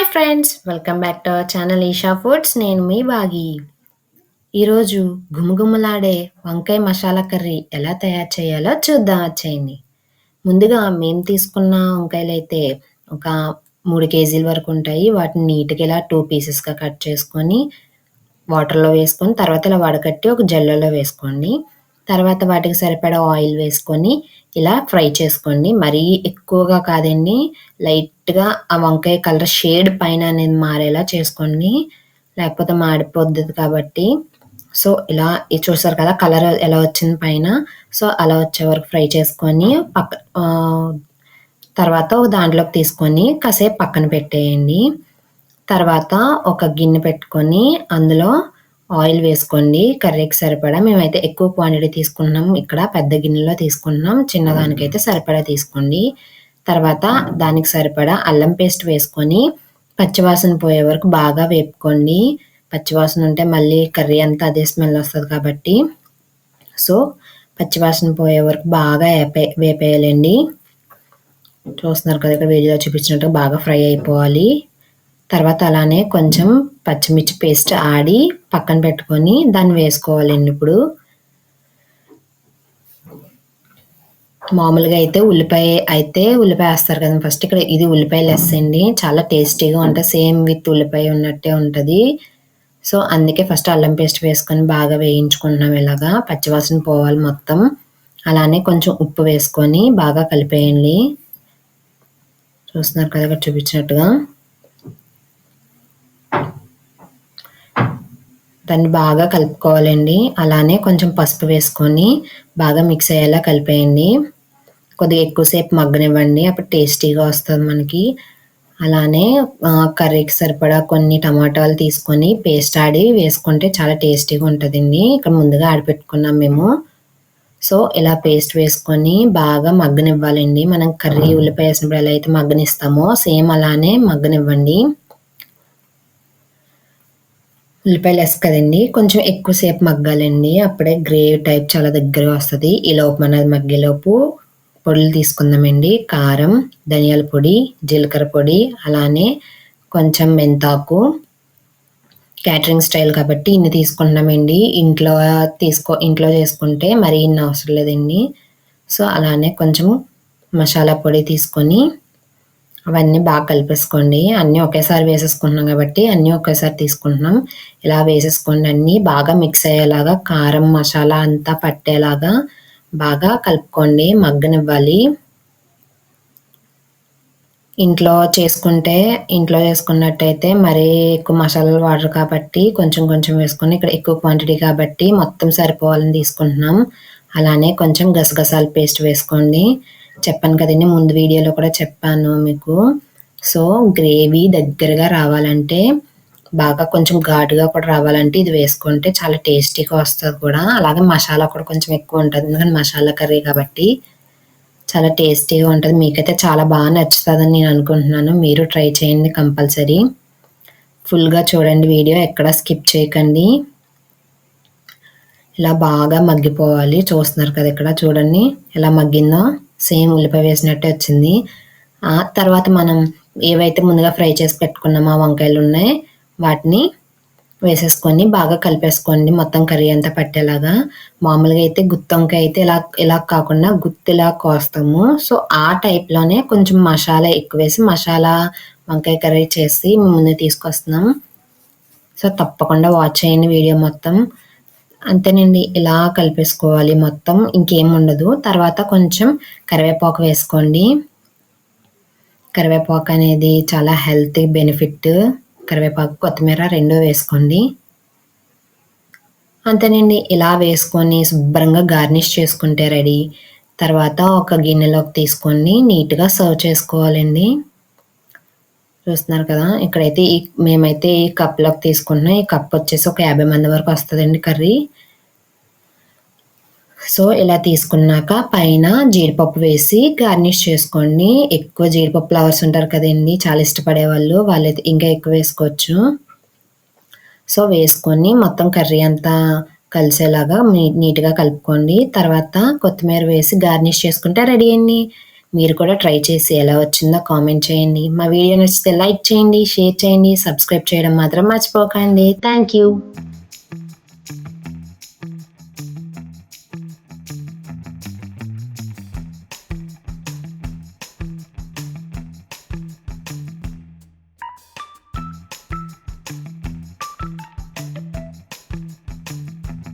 Hi friends welcome back to our channel Eesha foods. నేను మీ బాగి. ఈరోజు గుమగుమలాడే వంకాయ మసాలా కర్రీ ఎలా తయారు చేయాలో చూద్దాం వచ్చేయండి. ముందుగా మేము తీసుకున్న వంకాయలు అయితే ఒక మూడు కేజీల వరకు ఉంటాయి. వాటిని నీట్గా ఇలా టూ పీసెస్గా కట్ చేసుకొని వాటర్లో వేసుకొని తర్వాత ఇలా వడకట్టి ఒక జల్లలో వేసుకోండి. తర్వాత వాటికి సరిపడా ఆయిల్ వేసుకొని ఇలా ఫ్రై చేసుకోండి. మరీ ఎక్కువగా కాదండి లైట్గా ఆ వంకాయ కలర్ షేడ్ పైన అనేది మారేలా చేసుకోండి. లేకపోతే మాడిపోద్ది కాబట్టి. సో ఇలా ఇది చూసారు కదా కలర్ ఎలా వచ్చింది పైన. సో అలా వచ్చే వరకు ఫ్రై చేసుకొని పక్క తర్వాత దాంట్లోకి తీసుకొని కాసేపు పక్కన పెట్టేయండి. తర్వాత ఒక గిన్నె పెట్టుకొని అందులో ఆయిల్ వేసుకోండి. కర్రీకి సరిపడా మేమైతే ఎక్కువ క్వాంటిటీ తీసుకున్నాం ఇక్కడ పెద్ద గిన్నెలో తీసుకున్నాం. చిన్నదానికైతే సరిపడా తీసుకోండి. తర్వాత దానికి సరిపడా అల్లం పేస్ట్ వేసుకొని పచ్చివాసన పోయే వరకు బాగా వేపుకోండి. పచ్చివాసన ఉంటే మళ్ళీ కర్రీ అంతా అదే స్మెల్ వస్తుంది కాబట్టి. సో పచ్చివాసన పోయే వరకు బాగా వేపే వేపేయాలండి. చూస్తున్నారు కదా ఇక్కడ వీడియోలో చూపించినట్టు బాగా ఫ్రై అయిపోవాలి. తర్వాత అలానే కొంచెం పచ్చిమిర్చి పేస్ట్ ఆడి పక్కన పెట్టుకొని దాన్ని వేసుకోవాలండి ఇప్పుడు. మామూలుగా అయితే ఉల్లిపాయ అయితే ఉల్లిపాయ వేస్తారు కదా ఫస్ట్ ఇక్కడ ఇది ఉల్లిపాయలు అండి. చాలా టేస్టీగా ఉంటుంది. సేమ్ విత్ ఉల్లిపాయ ఉన్నట్టే ఉంటుంది. సో అందుకే ఫస్ట్ అల్లం పేస్ట్ వేసుకొని బాగా వేయించుకుంటున్నాం ఇలాగా. పచ్చివాసన పోవాలి మొత్తం. అలానే కొంచెం ఉప్పు వేసుకొని బాగా కలిపేయండి. చూస్తున్నారు కదా ఇక్కడ చూపించినట్టుగా. దాన్ని బాగా కలుపుకోవాలండి. అలానే కొంచెం పసుపు వేసుకొని బాగా మిక్స్ అయ్యేలా కలిపేయండి. కొద్దిగా ఎక్కువసేపు మగ్గనివ్వండి. అప్పుడు టేస్టీగా వస్తుంది మనకి. అలానే కర్రీకి సరిపడా కొన్ని టమాటాలు తీసుకొని పేస్ట్ ఆడి వేసుకుంటే చాలా టేస్టీగా ఉంటుందండి. ఇక్కడ ముందుగా ఆడిపెట్టుకున్నాం మేము. సో ఇలా పేస్ట్ వేసుకొని బాగా మగ్గనివ్వాలండి. మనం కర్రీ ఉల్లిపాయ వేసినప్పుడు ఎలా అయితే మగ్గనిస్తామో సేమ్ అలానే మగ్గనివ్వండి. ఉల్లిపాయలు వేసి కదండి కొంచెం ఎక్కువసేపు మగ్గాలండి. అప్పుడే గ్రేవ్ టైప్ చాలా దగ్గరగా వస్తుంది. ఈ లోపు మన మగ్గేలోపు పొడులు తీసుకుందామండి. కారం ధనియాల పొడి జీలకర్ర పొడి అలానే కొంచెం మెంతాకు. క్యాటరింగ్ స్టైల్ కాబట్టి ఇన్ని తీసుకుంటున్నామండి. ఇంట్లో తీసుకో ఇంట్లో చేసుకుంటే మరీ ఇన్ని అవసరం లేదండి. సో అలానే కొంచెం మసాలా పొడి తీసుకొని అవన్నీ బాగా కలిపేసుకోండి. అన్నీ ఒకేసారి వేసేసుకుంటున్నాం కాబట్టి అన్నీ ఒకేసారి తీసుకుంటున్నాం. ఇలా వేసేసుకోండి. అన్నీ బాగా మిక్స్ అయ్యేలాగా కారం మసాలా అంతా పట్టేలాగా బాగా కలుపుకోండి. మగ్గనివ్వాలి. ఇంట్లో చేసుకుంటే ఇంట్లో చేసుకున్నట్టయితే మరీ ఎక్కువ మసాలాలు వాడరు కాబట్టి కొంచెం కొంచెం వేసుకొని ఇక్కడ ఎక్కువ క్వాంటిటీ కాబట్టి మొత్తం సరిపోవాలని తీసుకుంటున్నాం. అలానే కొంచెం గసగసాల పేస్ట్ వేసుకోండి. చెప్పాను కదండి ముందు వీడియోలో కూడా చెప్పాను మీకు. సో గ్రేవీ దగ్గరగా రావాలంటే బాగా కొంచెం ఘాటుగా కూడా రావాలంటే ఇది వేసుకుంటే చాలా టేస్టీగా వస్తుంది కూడా. అలాగే మసాలా కూడా కొంచెం ఎక్కువ ఉంటుంది ఎందుకంటే మసాలా కర్రీ కాబట్టి చాలా టేస్టీగా ఉంటుంది. మీకైతే చాలా బాగా నచ్చుతుందని నేను అనుకుంటున్నాను. మీరు ట్రై చేయండి కంపల్సరీ. ఫుల్గా చూడండి వీడియో ఎక్కడ స్కిప్ చేయకండి. ఇలా బాగా మగ్గిపోవాలి. చూస్తున్నారు కదా ఇక్కడ చూడండి. ఎలా మగ్గిందో. సేమ్ ఉల్లిపాయ వేసినట్టే వచ్చింది. ఆ తర్వాత మనం ఏవైతే ముందుగా ఫ్రై చేసి పెట్టుకున్నామో వంకాయలు ఉన్నాయి వాటిని వేసేసుకొని బాగా కలిపేసుకోండి. మొత్తం కర్రీ అంతా పట్టేలాగా. మామూలుగా అయితే గుత్తి వంకాయ అయితే ఇలా ఇలా కాకుండా గుత్తిలా కోస్తాము. సో ఆ టైప్లోనే కొంచెం మసాలా ఎక్కువ వేసి మసాలా వంకాయ కర్రీ చేసి ముందు తీసుకొస్తున్నాం. సో తప్పకుండా వాచ్ చేయండి వీడియో మొత్తం. అంతేనండి. ఇలా కలిపేసుకోవాలి. మొత్తం ఇంకేం ఉండదు తర్వాత కొంచెం కరివేపాకు వేసుకోండి. కరివేపాకు అనేది చాలా హెల్త్ బెనిఫిట్. కరివేపాకు కొత్తిమీర రెండో వేసుకోండి. అంతేనండి. ఇలా వేసుకొని శుభ్రంగా గార్నిష్ చేసుకుంటే రెడీ. తర్వాత ఒక గిన్నెలోకి తీసుకొని నీట్గా సర్వ్ చేసుకోవాలండి. చూస్తున్నారు కదా ఇక్కడైతే ఈ మేమైతే ఈ కప్లోకి తీసుకున్నాం. ఈ కప్ వచ్చేసి ఒక యాభై మంది వరకు వస్తుందండి కర్రీ. సో ఇలా తీసుకున్నాక పైన జీడిపప్పు వేసి గార్నిష్ చేసుకోండి. ఎక్కువ జీడిపప్పు ఫ్లవర్స్ ఉంటారు కదండి చాలా ఇష్టపడే వాళ్ళు వాళ్ళైతే ఇంకా ఎక్కువ వేసుకోవచ్చు. సో వేసుకొని మొత్తం కర్రీ అంతా కలిసేలాగా నీట్గా కలుపుకోండి. తర్వాత కొత్తిమీర వేసి గార్నిష్ చేసుకుంటే రెడీ అండి. మీరు కూడా ట్రై చేసి ఎలా వచ్చిందో కామెంట్ చేయండి. మా వీడియో నచ్చితే లైక్ చేయండి షేర్ చేయండి సబ్స్క్రైబ్ చేయడం మాత్రం మర్చిపోకండి. Thank you